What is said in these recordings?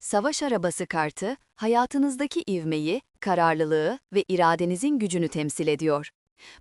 Savaş arabası kartı, hayatınızdaki ivmeyi, kararlılığı ve iradenizin gücünü temsil ediyor.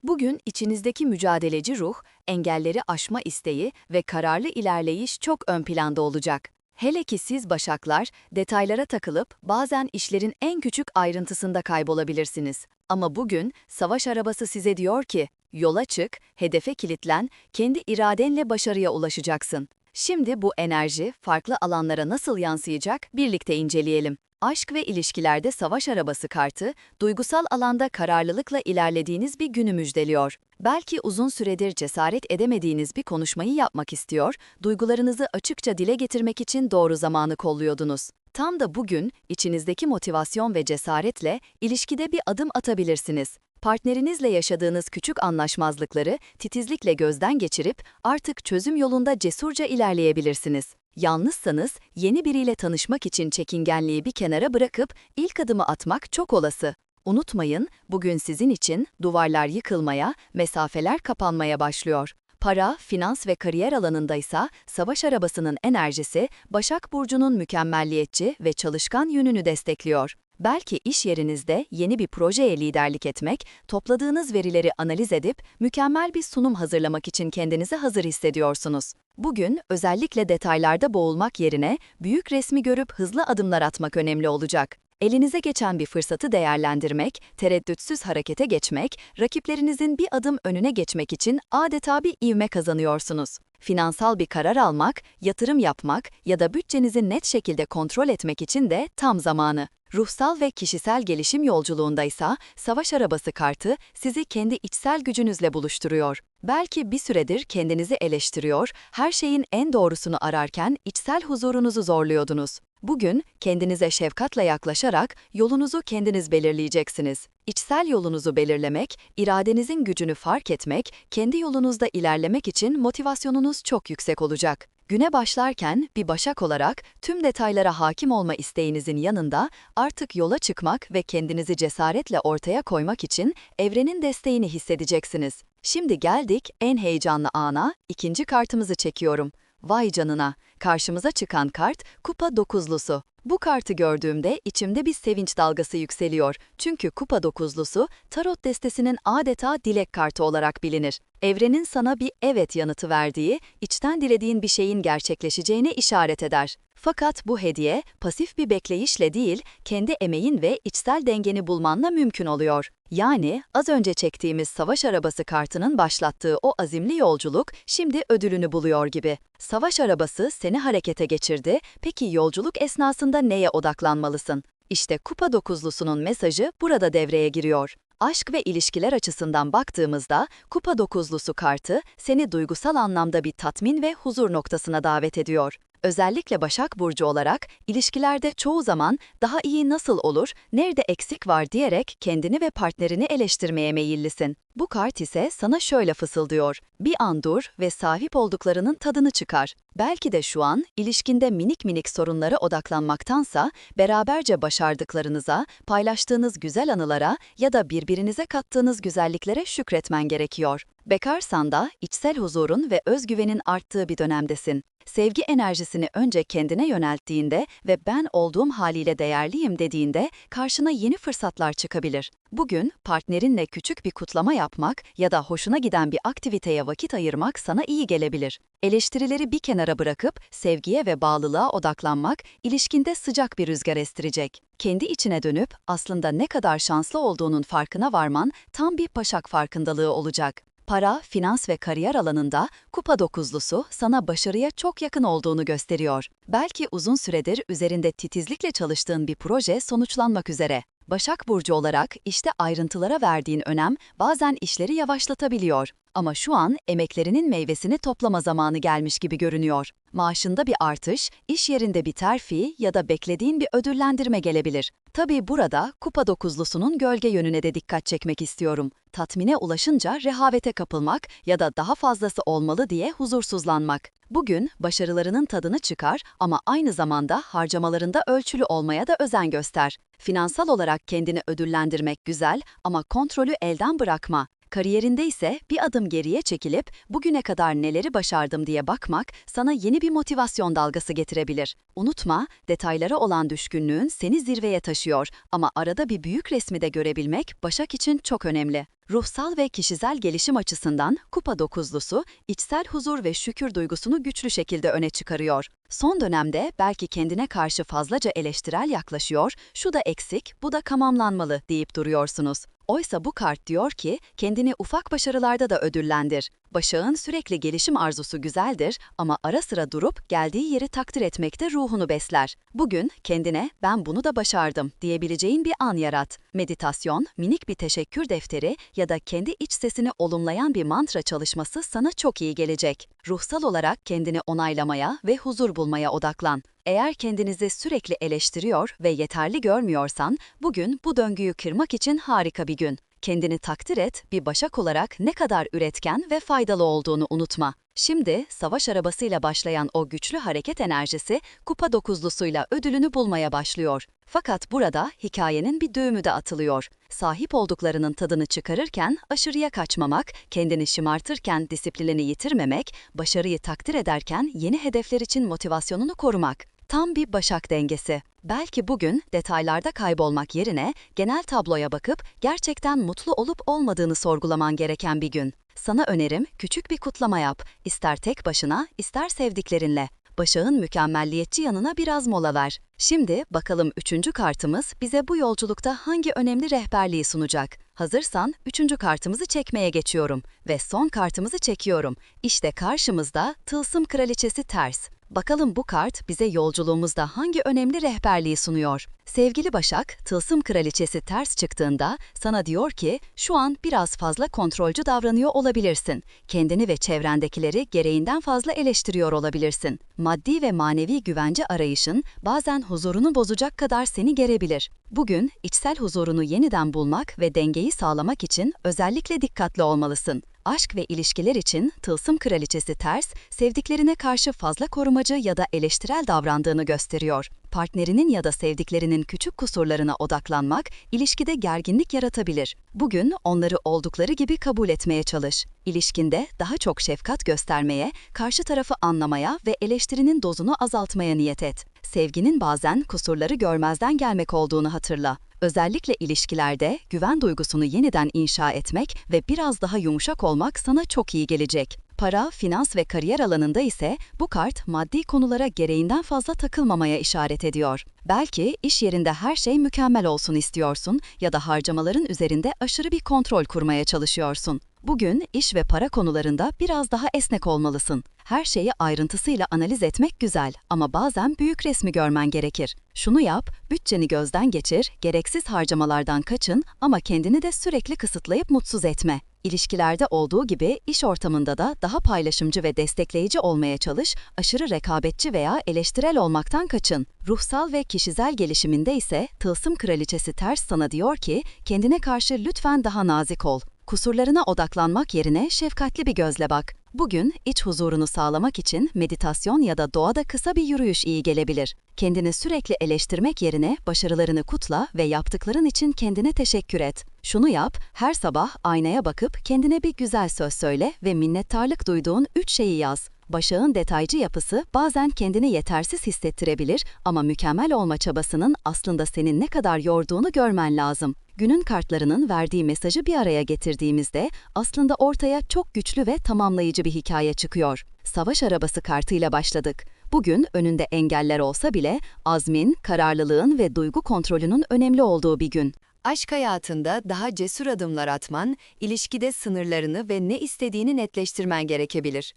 Bugün içinizdeki mücadeleci ruh, engelleri aşma isteği ve kararlı ilerleyiş çok ön planda olacak. Hele ki siz başaklar, detaylara takılıp bazen işlerin en küçük ayrıntısında kaybolabilirsiniz. Ama bugün savaş arabası size diyor ki, yola çık, hedefe kilitlen, kendi iradenle başarıya ulaşacaksın. Şimdi bu enerji farklı alanlara nasıl yansıyacak birlikte inceleyelim. Aşk ve ilişkilerde savaş arabası kartı, duygusal alanda kararlılıkla ilerlediğiniz bir günü müjdeliyor. Belki uzun süredir cesaret edemediğiniz bir konuşmayı yapmak istiyor, duygularınızı açıkça dile getirmek için doğru zamanı kolluyordunuz. Tam da bugün içinizdeki motivasyon ve cesaretle ilişkide bir adım atabilirsiniz. Partnerinizle yaşadığınız küçük anlaşmazlıkları titizlikle gözden geçirip artık çözüm yolunda cesurca ilerleyebilirsiniz. Yalnızsanız yeni biriyle tanışmak için çekingenliği bir kenara bırakıp ilk adımı atmak çok olası. Unutmayın, bugün sizin için duvarlar yıkılmaya, mesafeler kapanmaya başlıyor. Para, finans ve kariyer alanındaysa savaş arabasının enerjisi Başak Burcu'nun mükemmelliyetçi ve çalışkan yönünü destekliyor. Belki iş yerinizde yeni bir projeye liderlik etmek, topladığınız verileri analiz edip mükemmel bir sunum hazırlamak için kendinizi hazır hissediyorsunuz. Bugün özellikle detaylarda boğulmak yerine büyük resmi görüp hızlı adımlar atmak önemli olacak. Elinize geçen bir fırsatı değerlendirmek, tereddütsüz harekete geçmek, rakiplerinizin bir adım önüne geçmek için adeta bir ivme kazanıyorsunuz. Finansal bir karar almak, yatırım yapmak ya da bütçenizi net şekilde kontrol etmek için de tam zamanı. Ruhsal ve kişisel gelişim yolculuğundaysa savaş arabası kartı sizi kendi içsel gücünüzle buluşturuyor. Belki bir süredir kendinizi eleştiriyor, her şeyin en doğrusunu ararken içsel huzurunuzu zorluyordunuz. Bugün kendinize şefkatle yaklaşarak yolunuzu kendiniz belirleyeceksiniz. İçsel yolunuzu belirlemek, iradenizin gücünü fark etmek, kendi yolunuzda ilerlemek için motivasyonunuz çok yüksek olacak. Güne başlarken bir başak olarak tüm detaylara hakim olma isteğinizin yanında artık yola çıkmak ve kendinizi cesaretle ortaya koymak için evrenin desteğini hissedeceksiniz. Şimdi geldik en heyecanlı ana, ikinci kartımızı çekiyorum. Vay canına, karşımıza çıkan kart kupa dokuzlusu. Bu kartı gördüğümde içimde bir sevinç dalgası yükseliyor. Çünkü kupa dokuzlusu tarot destesinin adeta dilek kartı olarak bilinir. Evrenin sana bir evet yanıtı verdiği, içten dilediğin bir şeyin gerçekleşeceğine işaret eder. Fakat bu hediye pasif bir bekleyişle değil, kendi emeğin ve içsel dengeni bulmanla mümkün oluyor. Yani az önce çektiğimiz savaş arabası kartının başlattığı o azimli yolculuk şimdi ödülünü buluyor gibi. Savaş arabası seni harekete geçirdi, peki yolculuk esnasında neye odaklanmalısın? İşte kupa dokuzlusunun mesajı burada devreye giriyor. Aşk ve ilişkiler açısından baktığımızda kupa dokuzlusu kartı seni duygusal anlamda bir tatmin ve huzur noktasına davet ediyor. Özellikle Başak Burcu olarak ilişkilerde çoğu zaman daha iyi nasıl olur, nerede eksik var diyerek kendini ve partnerini eleştirmeye meyillisin. Bu kart ise sana şöyle fısıldıyor. Bir an dur ve sahip olduklarının tadını çıkar. Belki de şu an ilişkinde minik minik sorunlara odaklanmaktansa beraberce başardıklarınıza, paylaştığınız güzel anılara ya da birbirinize kattığınız güzelliklere şükretmen gerekiyor. Bekarsan da içsel huzurun ve özgüvenin arttığı bir dönemdesin. Sevgi enerjisini önce kendine yönelttiğinde ve ben olduğum haliyle değerliyim dediğinde karşına yeni fırsatlar çıkabilir. Bugün partnerinle küçük bir kutlama yapmak ya da hoşuna giden bir aktiviteye vakit ayırmak sana iyi gelebilir. Eleştirileri bir kenara bırakıp sevgiye ve bağlılığa odaklanmak ilişkinde sıcak bir rüzgar estirecek. Kendi içine dönüp aslında ne kadar şanslı olduğunun farkına varman tam bir paşak farkındalığı olacak. Para, finans ve kariyer alanında kupa dokuzlusu sana başarıya çok yakın olduğunu gösteriyor. Belki uzun süredir üzerinde titizlikle çalıştığın bir proje sonuçlanmak üzere. Başak Burcu olarak işte ayrıntılara verdiğin önem bazen işleri yavaşlatabiliyor. Ama şu an emeklerinin meyvesini toplama zamanı gelmiş gibi görünüyor. Maaşında bir artış, iş yerinde bir terfi ya da beklediğin bir ödüllendirme gelebilir. Tabii burada kupa dokuzlusunun gölge yönüne de dikkat çekmek istiyorum. Tatmine ulaşınca rehavete kapılmak ya da daha fazlası olmalı diye huzursuzlanmak. Bugün başarılarının tadını çıkar ama aynı zamanda harcamalarında ölçülü olmaya da özen göster. Finansal olarak kendini ödüllendirmek güzel ama kontrolü elden bırakma. Kariyerinde ise bir adım geriye çekilip bugüne kadar neleri başardım diye bakmak sana yeni bir motivasyon dalgası getirebilir. Unutma, detaylara olan düşkünlüğün seni zirveye taşıyor ama arada bir büyük resmi de görebilmek Başak için çok önemli. Ruhsal ve kişisel gelişim açısından kupa dokuzlusu, içsel huzur ve şükür duygusunu güçlü şekilde öne çıkarıyor. Son dönemde belki kendine karşı fazlaca eleştirel yaklaşıyor, şu da eksik, bu da tamamlanmalı deyip duruyorsunuz. Oysa bu kart diyor ki, kendini ufak başarılarda da ödüllendir. Başağın sürekli gelişim arzusu güzeldir ama ara sıra durup geldiği yeri takdir etmekte ruhunu besler. Bugün kendine ben bunu da başardım diyebileceğin bir an yarat. Meditasyon, minik bir teşekkür defteri ya da kendi iç sesini olumlayan bir mantra çalışması sana çok iyi gelecek. Ruhsal olarak kendini onaylamaya ve huzur bulmaya odaklan. Eğer kendinizi sürekli eleştiriyor ve yeterli görmüyorsan, bugün bu döngüyü kırmak için harika bir gün. Kendini takdir et, bir başak olarak ne kadar üretken ve faydalı olduğunu unutma. Şimdi savaş arabasıyla başlayan o güçlü hareket enerjisi kupa dokuzlusuyla ödülünü bulmaya başlıyor. Fakat burada hikayenin bir düğümü de atılıyor. Sahip olduklarının tadını çıkarırken aşırıya kaçmamak, kendini şımartırken disiplinini yitirmemek, başarıyı takdir ederken yeni hedefler için motivasyonunu korumak. Tam bir başak dengesi. Belki bugün detaylarda kaybolmak yerine genel tabloya bakıp gerçekten mutlu olup olmadığını sorgulaman gereken bir gün. Sana önerim küçük bir kutlama yap. İster tek başına, ister sevdiklerinle. Başağın mükemmelliyetçi yanına biraz mola ver. Şimdi bakalım üçüncü kartımız bize bu yolculukta hangi önemli rehberliği sunacak? Hazırsan üçüncü kartımızı çekmeye geçiyorum ve son kartımızı çekiyorum. İşte karşımızda Tılsım Kraliçesi ters. Bakalım bu kart bize yolculuğumuzda hangi önemli rehberliği sunuyor? Sevgili Başak, Tılsım Kraliçesi ters çıktığında sana diyor ki şu an biraz fazla kontrolcü davranıyor olabilirsin. Kendini ve çevrendekileri gereğinden fazla eleştiriyor olabilirsin. Maddi ve manevi güvence arayışın bazen huzurunu bozacak kadar seni gerebilir. Bugün içsel huzurunu yeniden bulmak ve dengeyi sağlamak için özellikle dikkatli olmalısın. Aşk ve ilişkiler için tılsım kraliçesi ters, sevdiklerine karşı fazla korumacı ya da eleştirel davrandığını gösteriyor. Partnerinin ya da sevdiklerinin küçük kusurlarına odaklanmak, ilişkide gerginlik yaratabilir. Bugün onları oldukları gibi kabul etmeye çalış. İlişkinde daha çok şefkat göstermeye, karşı tarafı anlamaya ve eleştirinin dozunu azaltmaya niyet et. Sevginin bazen kusurları görmezden gelmek olduğunu hatırla. Özellikle ilişkilerde güven duygusunu yeniden inşa etmek ve biraz daha yumuşak olmak sana çok iyi gelecek. Para, finans ve kariyer alanında ise bu kart maddi konulara gereğinden fazla takılmamaya işaret ediyor. Belki iş yerinde her şey mükemmel olsun istiyorsun ya da harcamaların üzerinde aşırı bir kontrol kurmaya çalışıyorsun. Bugün iş ve para konularında biraz daha esnek olmalısın. Her şeyi ayrıntısıyla analiz etmek güzel ama bazen büyük resmi görmen gerekir. Şunu yap, bütçeni gözden geçir, gereksiz harcamalardan kaçın ama kendini de sürekli kısıtlayıp mutsuz etme. İlişkilerde olduğu gibi iş ortamında da daha paylaşımcı ve destekleyici olmaya çalış, aşırı rekabetçi veya eleştirel olmaktan kaçın. Ruhsal ve kişisel gelişiminde ise tılsım kraliçesi ters sana diyor ki, kendine karşı lütfen daha nazik ol. Kusurlarına odaklanmak yerine şefkatli bir gözle bak. Bugün iç huzurunu sağlamak için meditasyon ya da doğada kısa bir yürüyüş iyi gelebilir. Kendini sürekli eleştirmek yerine başarılarını kutla ve yaptıkların için kendine teşekkür et. Şunu yap, her sabah aynaya bakıp kendine bir güzel söz söyle ve minnettarlık duyduğun üç şeyi yaz. Başağın detaycı yapısı bazen kendini yetersiz hissettirebilir ama mükemmel olma çabasının aslında senin ne kadar yorduğunu görmen lazım. Günün kartlarının verdiği mesajı bir araya getirdiğimizde aslında ortaya çok güçlü ve tamamlayıcı bir hikaye çıkıyor. Savaş arabası kartıyla başladık. Bugün önünde engeller olsa bile azmin, kararlılığın ve duygu kontrolünün önemli olduğu bir gün. Aşk hayatında daha cesur adımlar atman, ilişkide sınırlarını ve ne istediğini netleştirmen gerekebilir.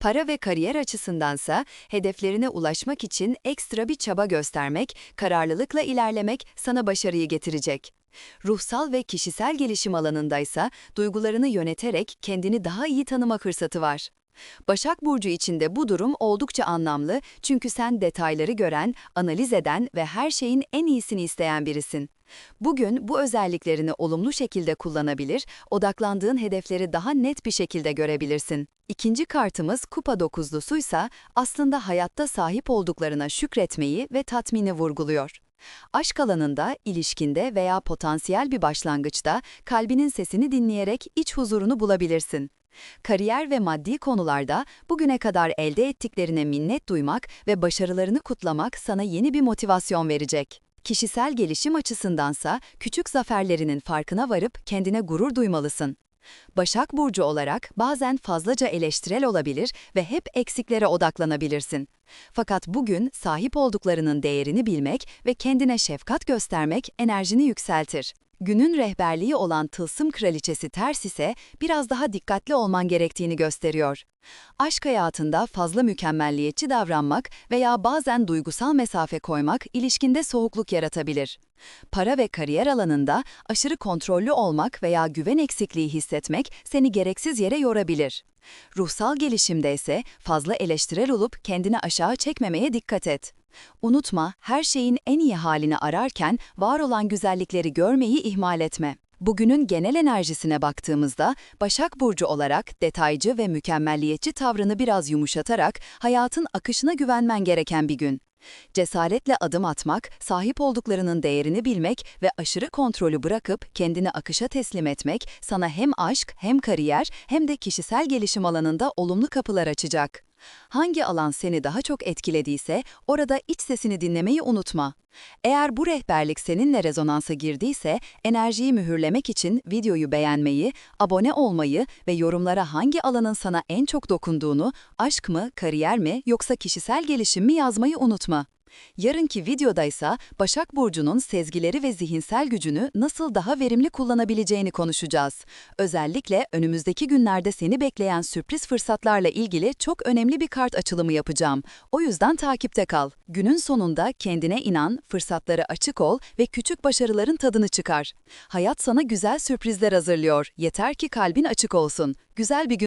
Para ve kariyer açısındansa hedeflerine ulaşmak için ekstra bir çaba göstermek, kararlılıkla ilerlemek sana başarıyı getirecek. Ruhsal ve kişisel gelişim alanındaysa duygularını yöneterek kendini daha iyi tanıma fırsatı var. Başak Burcu içinde bu durum oldukça anlamlı çünkü sen detayları gören, analiz eden ve her şeyin en iyisini isteyen birisin. Bugün bu özelliklerini olumlu şekilde kullanabilir, odaklandığın hedefleri daha net bir şekilde görebilirsin. İkinci kartımız kupa dokuzlusuysa aslında hayatta sahip olduklarına şükretmeyi ve tatmini vurguluyor. Aşk alanında, ilişkinde veya potansiyel bir başlangıçta kalbinin sesini dinleyerek iç huzurunu bulabilirsin. Kariyer ve maddi konularda bugüne kadar elde ettiklerine minnet duymak ve başarılarını kutlamak sana yeni bir motivasyon verecek. Kişisel gelişim açısındansa küçük zaferlerinin farkına varıp kendine gurur duymalısın. Başak Burcu olarak bazen fazlaca eleştirel olabilir ve hep eksiklere odaklanabilirsin. Fakat bugün sahip olduklarının değerini bilmek ve kendine şefkat göstermek enerjini yükseltir. Günün rehberliği olan Tılsım Kraliçesi Ters ise biraz daha dikkatli olman gerektiğini gösteriyor. Aşk hayatında fazla mükemmelliyetçi davranmak veya bazen duygusal mesafe koymak ilişkinde soğukluk yaratabilir. Para ve kariyer alanında aşırı kontrollü olmak veya güven eksikliği hissetmek seni gereksiz yere yorabilir. Ruhsal gelişimde ise fazla eleştirel olup kendini aşağı çekmemeye dikkat et. Unutma, her şeyin en iyi halini ararken var olan güzellikleri görmeyi ihmal etme. Bugünün genel enerjisine baktığımızda, Başak Burcu olarak detaycı ve mükemmelliyetçi tavrını biraz yumuşatarak hayatın akışına güvenmen gereken bir gün. Cesaretle adım atmak, sahip olduklarının değerini bilmek ve aşırı kontrolü bırakıp kendini akışa teslim etmek sana hem aşk, hem kariyer, hem de kişisel gelişim alanında olumlu kapılar açacak. Hangi alan seni daha çok etkilediyse orada iç sesini dinlemeyi unutma. Eğer bu rehberlik seninle rezonansa girdiyse enerjiyi mühürlemek için videoyu beğenmeyi, abone olmayı ve yorumlara hangi alanın sana en çok dokunduğunu, aşk mı, kariyer mi yoksa kişisel gelişim mi yazmayı unutma. Yarınki videoda ise Başak Burcu'nun sezgileri ve zihinsel gücünü nasıl daha verimli kullanabileceğini konuşacağız. Özellikle önümüzdeki günlerde seni bekleyen sürpriz fırsatlarla ilgili çok önemli bir kart açılımı yapacağım. O yüzden takipte kal. Günün sonunda kendine inan, fırsatlara açık ol ve küçük başarıların tadını çıkar. Hayat sana güzel sürprizler hazırlıyor. Yeter ki kalbin açık olsun. Güzel bir gün